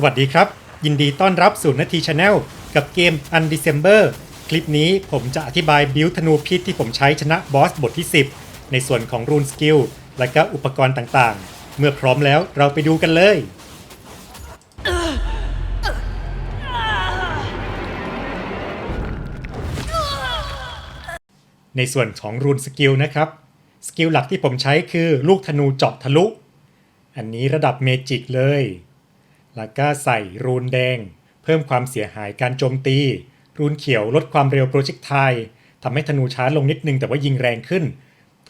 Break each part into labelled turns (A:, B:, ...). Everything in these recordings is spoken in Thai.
A: สวัสดีครับ ยินดีต้อนรับสู่นาทีชาแนลกับเกม Undecember คลิปนี้ผมจะอธิบายบิลธนูพิษที่ผมใช้ชนะบอสบทที่ 10 ในส่วนของรูนสกิลและก็อุปกรณ์ต่างๆ เมื่อพร้อมแล้วเราไปดูกันเลยในส่วนของรูนสกิลนะครับ สกิลหลักที่ผมใช้คือลูกธนูเจาะทะลุ อันนี้ระดับเมจิกเลย แล้วก็ใส่รูนแดง เพิ่มความเสียหายการโจมตี รูนเขียวลดความเร็วโปรเจกต์ไททำให้ธนูช้าลงนิดนึงแต่ว่ายิงแรงขึ้น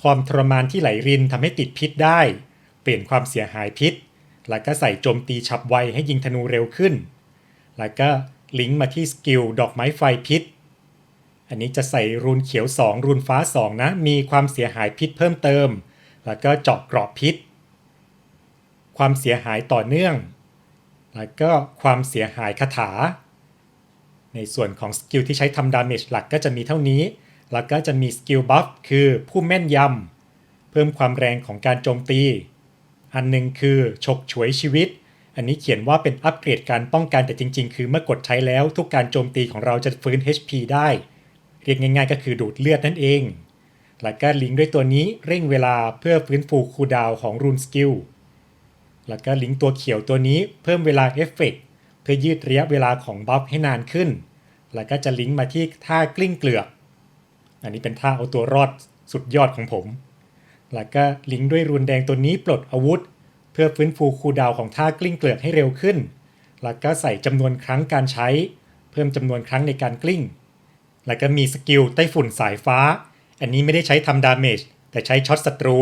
A: ความทรมานที่ไหลรินทำให้ติดพิษได้ เปลี่ยนความเสียหายพิษ แล้วก็ใส่โจมตีฉับไวให้ยิงธนูเร็วขึ้น แล้วก็ลิงก์มาที่สกิลดอกไม้ไฟพิษ อันนี้จะใส่รูนเขียว 2 รูนฟ้า 2 นะ มีความเสียหายพิษเพิ่มเติม แล้วก็เจาะกราะพิษ ความเสียหายต่อเนื่อง แล้วก็ความเสียหายคาถา ในส่วนของสกิลที่ใช้ทำดาเมจหลักก็จะมีเท่านี้ แล้วก็จะมีสกิลบัฟคือผู้แม่นยำเพิ่มความแรงของการโจมตี อันหนึงคือฉกฉวยชีวิต อันนี้เขียนว่าเป็นอัปเกรดการป้องกันแต่จริง ๆ คือเมื่อกดใช้แล้วทุกการโจมตีของเราจะฟื้น HP ได้ เรียกง่ายๆ ก็คือดูดเลือดนั่นเองแล้วก็ลิงก์ด้วยตัวนี้เร่งเวลาเพื่อฟื้นฟูคูดาวของรูนสกิล แล้วก็ลิงก์ตัวเขียวตัวนี้เพิ่มเวลาเอฟเฟกต์เพื่อยืดระยะเวลาของบัฟให้นานขึ้น แล้วก็จะลิงก์มาที่ท่ากลิ้งเกลือก อันนี้เป็นท่าเอาตัวรอดสุดยอดของผม แล้วก็ลิงก์ด้วยรูนแดงตัวนี้ปลดอาวุธ เพื่อฟื้นฟูคูดาวของท่ากลิ้งเกลือกให้เร็วขึ้น แล้วก็ใส่จำนวนครั้งการใช้ เพิ่มจำนวนครั้งในการกลิ้ง แล้วก็มีสกิลไต้ฝุ่นสายฟ้า อันนี้ไม่ได้ใช้ทำดาเมจแต่ใช้ช็อตศัตรู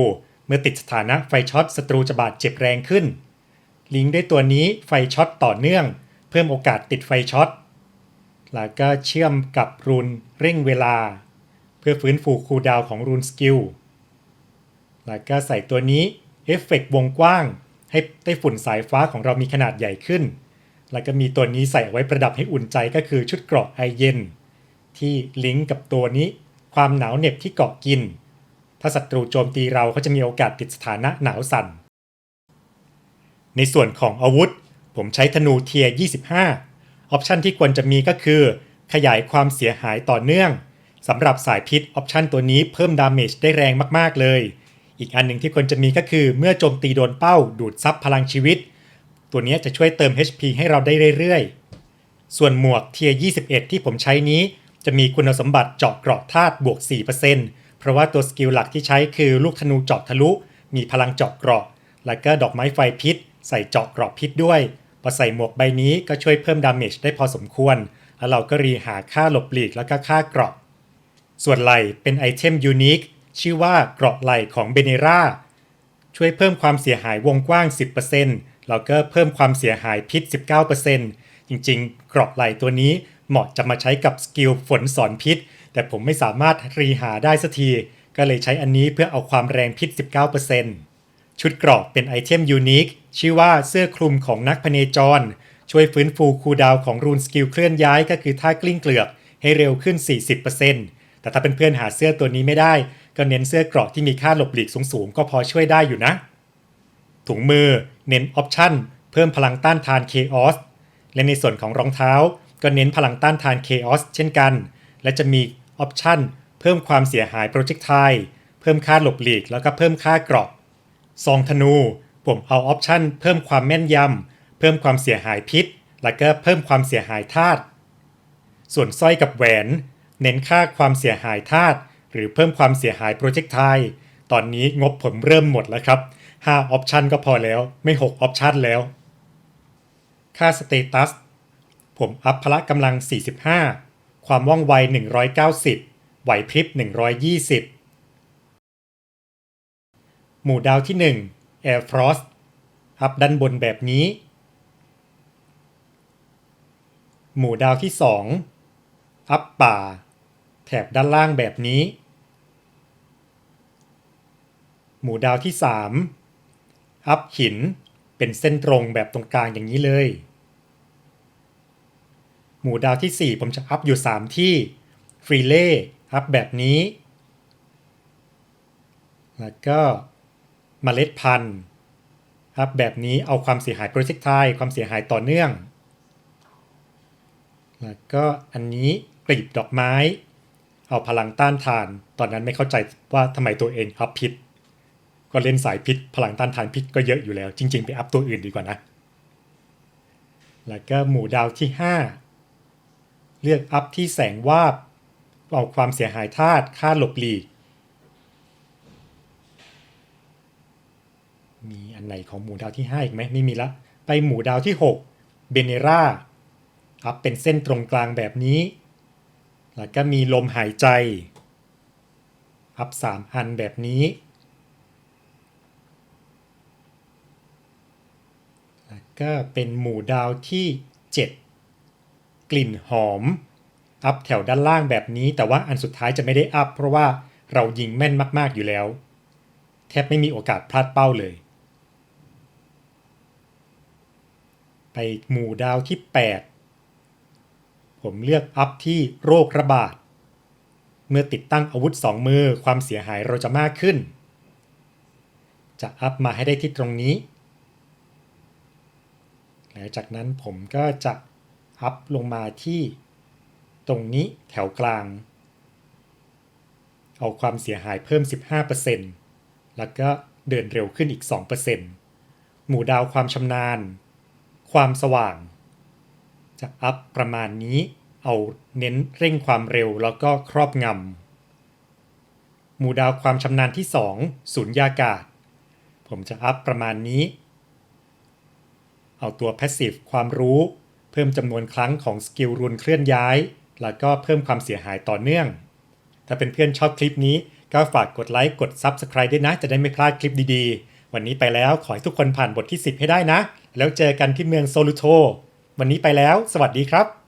A: เมื่อติดสถานะไฟช็อตศัตรูจะบาดเจ็บแรงขึ้น ลิงก์ด้วยตัวนี้ไฟช็อตต่อเนื่อง เพิ่มโอกาสติดไฟช็อตแล้วก็เชื่อมกับรูนเร่งเวลา เพื่อฟื้นฟูคูลดาวของรูนสกิลแล้วก็ใส่ตัวนี้เอฟเฟกต์วงกว้าง ให้ไต้ฝุ่นสายฟ้าของเรามีขนาดใหญ่ขึ้น แล้วก็มีตัวนี้ใส่เอาไว้ประดับให้อุ่นใจก็คือชุดเกราะไอเย็น ที่ลิงก์กับตัวนี้ ความหนาวเหน็บที่เกาะกิน ถ้าศัตรูโจมตีเราเขาจะมีโอกาสติดสถานะหนาวสั่น ในส่วนของอาวุธ ผมใช้ธนูเทียร์25 ออปชันที่ควรจะมีก็คือ ขยายความเสียหายต่อเนื่องสำหรับสายพิษออปชันตัวนี้เพิ่มดาเมจได้แรงมากๆเลย อีกอันหนึ่งที่ควรจะมีก็คือเมื่อโจมตีโดนเป้า ดูดซับพลังชีวิต ตัวนี้จะช่วยเติม HP ให้เราได้เรื่อยๆ ส่วนหมวกเทียร์21 ที่ผมใช้นี้ จะมีคุณสมบัติเจาะเกราะธาตุบวก 4% เพราะว่าตัวสกิลหลักที่ใช้คือลูกธนูเจาะทะลุ มีพลังเจาะเกราะ แล้วก็ดอกไม้ไฟพิษ ใส่เจาะเกราะพิษด้วยพอใส่หมวกใบนี้ก็ช่วยเพิ่มดาเมจได้พอสมควร แล้วเราก็รีหาค่าหลบหลีกแล้วก็ค่าเกราะ ส่วนไหลเป็นไอเทมยูนิคชื่อว่าเกราะไหลของเบเนราช่วยเพิ่มความเสียหายวงกว้าง 10%แล้วก็เพิ่มความเสียหายพิษ 19%จริงๆ เกราะไหลตัวนี้เหมาะจะมาใช้กับสกิลฝนสอนพิษ แต่ผมไม่สามารถรีหาได้สักที ก็เลยใช้อันนี้เพื่อเอาความแรงพิษ 19%ชุดเกราะเป็นไอเทมยูนิคชื่อว่าเสื้อคลุมของนักพเนจร ช่วยฟื้นฟูคูดาวของรูนสกิลเคลื่อนย้ายก็คือท่ากลิ้งเกลือกให้เร็วขึ้น 40%แต่ถ้าเป็นเพื่อนหาเสื้อตัวนี้ไม่ได้ ก็เน้นเสื้อเกราะที่มีค่าหลบหลีกสูงๆ ก็พอช่วยได้อยู่นะ ถุงมือเน้นออปชั่นเพิ่มพลังต้านทานเคออสและในส่วนของรองเท้า ก็เน้นพลังต้านทานเคออสเช่นกัน และจะมี ออปชันเพิ่มความเสียหายโปรเจกต์ไทเพิ่มค่าหลบหลีกแล้วก็เพิ่มค่าเกราะซองธนู ผมเอาออปชันเพิ่มความแม่นยำเพิ่มความเสียหายพิษ แล้วก็เพิ่มความเสียหายธาตุส่วนสร้อยกับแหวน เน้นค่าความเสียหายธาตุหรือเพิ่มความเสียหายโปรเจกต์ไทตอนนี้งบผมเริ่มหมดแล้วครับ5ออปชันก็พอแล้วไม่6ออปชันแล้วค่าสเตตัสผมอัพพละกำลัง 45 ความว่องไว 190 ไหวพริบ 120 หมู่ดาวที่ 1 Air Frost อัพด้านบนแบบนี้ หมู่ดาวที่ 2 อัพป่า แถบด้านล่างแบบนี้ หมู่ดาวที่ 3 อัพหินเป็นเส้นตรงแบบตรงกลางอย่างนี้เลย หมู่ดาวที่ 4 ผมจะอัพอยู่ 3 ที่ฟรีเล่อัพแบบนี้ แล้วก็เมล็ดพันธุ์อัพแบบนี้เอาความเสียหายโปรเจกต์ไทความเสียหายต่อเนื่อง แล้วก็อันนี้กลีบดอกไม้ เอาพลังต้านทาน ตอนนั้นไม่เข้าใจว่าทำไมตัวเองอัพพิษ ก็เล่นสายพิษ พลังต้านทานพิษก็เยอะอยู่แล้ว จริง ๆ ไปอัพตัวอื่นดีกว่านะ แล้วก็หมู่ดาวที่ 5 เลือกอัพที่แสงวาบเอาความเสียหายธาตุค่าหลบหลีก มีอันไหนของหมู่ดาวที่ 5 อีกไหมไม่มีละ ไปหมู่ดาวที่ 6 เบเนราอัพเป็นเส้นตรงกลางแบบนี้ แล้วก็มีลมหายใจ อัพ 3 อันแบบนี้ แล้วก็เป็นหมู่ดาวที่ 7 กลิ่นหอม อัพแถวด้านล่างแบบนี้ แต่ว่าอันสุดท้ายจะไม่ได้อัพ เพราะว่าเรายิงแม่นมาก ๆ อยู่แล้ว แทบไม่มีโอกาสพลาดเป้าเลย ไปหมู่ดาวที่ 8 ผมเลือกอัพที่โรคระบาด เมื่อติดตั้งอาวุธสองมือความเสียหายเราจะมากขึ้น จะอัพมาให้ได้ที่ตรงนี้ หลังจากนั้นผมก็จะ อัพลงมาที่ตรงนี้แถวกลาง เอาความเสียหายเพิ่ม 15%แล้วก็เดินเร็วขึ้นอีก 2%หมู่ดาวความชำนาญ ความสว่าง จะอัพประมาณนี้เอาเน้นเร่งความเร็วแล้วก็ครอบงำ หมู่ดาวความชำนาญที่ 2 ศูนย์ยากาศ ผมจะอัพประมาณนี้ เอาตัว Passive ความรู้ พิ่มจำนวนครั้งของสกิลรุนเคลื่อนย้าย แล้วก็เพิ่มความเสียหายต่อเนื่อง ถ้าเป็นเพื่อนชอบคลิปนี้ก็ฝากกดไลค์กด Subscribe ด้วยนะ จะได้ไม่พลาดคลิปดีๆ วันนี้ไปแล้วขอให้ทุกคนผ่านบทที่ 10 ให้ได้นะ แล้วเจอกันที่เมืองโซลูโท วันนี้ไปแล้ว สวัสดีครับ